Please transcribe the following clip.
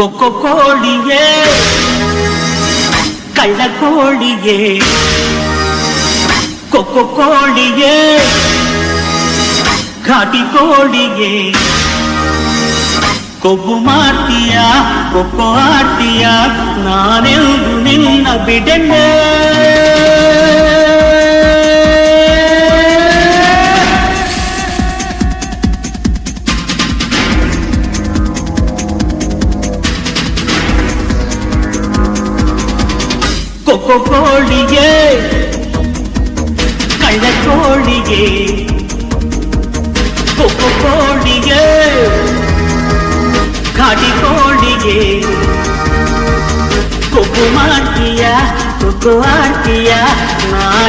கொக்கோ கோழியே கள்ள கோழியே கொக்கோ கோழியே காட்டி கோழியே கொப்பு மாட்டியா கொக்கோ ஆட்டியா நான் நின்ன விடனே ಕೊಕ್ಕೋ ಕೋಳಿಗೆ ಕಳ್ಳ ಕೋಳಿಗೆ ಕೊಕ್ಕೋ ಕೋಳಿಗೆ ಕಾಟಿ ಕೋಳಿಗೆ ಕೊಬ್ಬು ಮಾಡ್ತೀಯ ಕೊಕ್ಕೋ ಆಡ್ತೀಯ ನಾನೆಂದು ನಿನ್ನ ಬಿಡನೆ